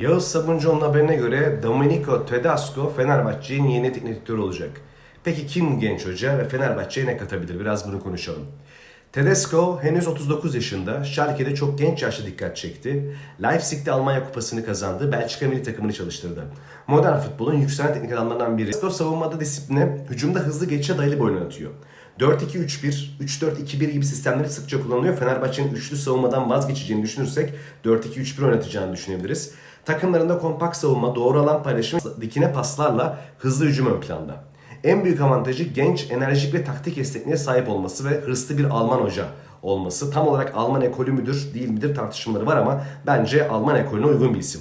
Yağız Sabuncuoğlu'nun haberine göre Domenico Tedesco Fenerbahçe'nin yeni teknik direktörü olacak. Peki kim genç hoca ve Fenerbahçe'ye ne katabilir? Biraz bunu konuşalım. Tedesco henüz 39 yaşında. Schalke'de çok genç yaşta dikkat çekti. Leipzig'te Almanya kupasını kazandı. Belçika milli takımını çalıştırdı. Modern futbolun yükselen teknik adamlarından biri. Tedesco savunmada disipline, hücumda hızlı geçişe dayalı bir oyun oynatıyor. 4-2-3-1, 3-4-2-1 gibi sistemleri sıkça kullanılıyor. Fenerbahçe'nin üçlü savunmadan vazgeçeceğini düşünürsek 4-2-3-1 oynatacağını düşünebiliriz. Takımlarında kompakt savunma, doğru alan paylaşımı, dikine paslarla hızlı hücum ön planda. En büyük avantajı genç, enerjik ve taktik esnekliğe sahip olması ve hırslı bir Alman hoca olması. Tam olarak Alman ekolü müdür, değil midir tartışmaları var ama bence Alman ekolüne uygun bir isim.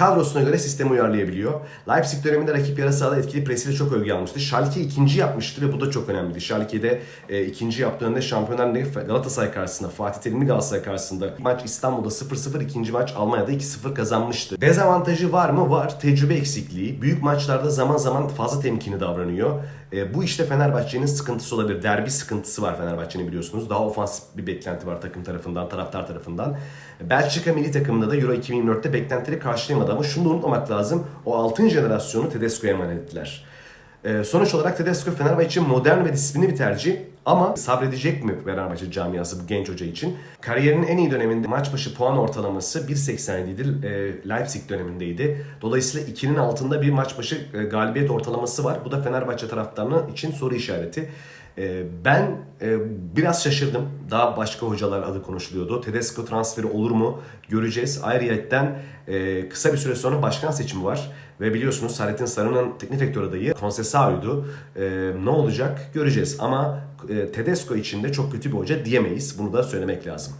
Kadrosuna göre sistemi uyarlayabiliyor. Leipzig döneminde rakip yarı sahada etkili presiyle çok övgü almıştı. Schalke ikinci yapmıştı ve bu da çok önemliydi. Schalke'de e, ikinci yaptığında Şampiyonlar Ligi Galatasaray karşısında, Fatih Terimli Galatasaray karşısında maç İstanbul'da 0-0, ikinci maç Almanya'da 2-0 kazanmıştı. Dezavantajı var mı? Var. Tecrübe eksikliği. Büyük maçlarda zaman zaman fazla temkinli davranıyor. E, bu işte Fenerbahçe'nin sıkıntısı olabilir. Derbi sıkıntısı var Fenerbahçe'nin biliyorsunuz. Daha ofansif bir beklenti var takım tarafından, taraftar tarafından. Belçika milli takımında da Euro 2024'te beklentileri karşılayamadı ama şunu da unutmamak lazım. O altın jenerasyonu Tedesco'ya emanet ettiler. Ee, sonuç olarak Tedesco Fenerbahçe için modern ve disiplinli bir tercih ama sabredecek mi Fenerbahçe camiası bu genç hoca için? Kariyerinin en iyi döneminde maç başı puan ortalaması 1.87 idi. E, Leipzig dönemindeydi. Dolayısıyla 2'nin altında bir maç başı e, galibiyet ortalaması var. Bu da Fenerbahçe taraftarının için soru işareti. E, ben e, biraz şaşırdım. Daha başka hocalar adı konuşuluyordu. Tedesco transferi olur mu? Göreceğiz. Ayrıyetten e, kısa bir süre sonra başkan seçimi var. Ve biliyorsunuz Saadettin Sarı'nın teknik direktör adayı Conceição'ydu. E, ne olacak göreceğiz. Ama Tedesco için de çok kötü bir hoca diyemeyiz. Bunu da söylemek lazım.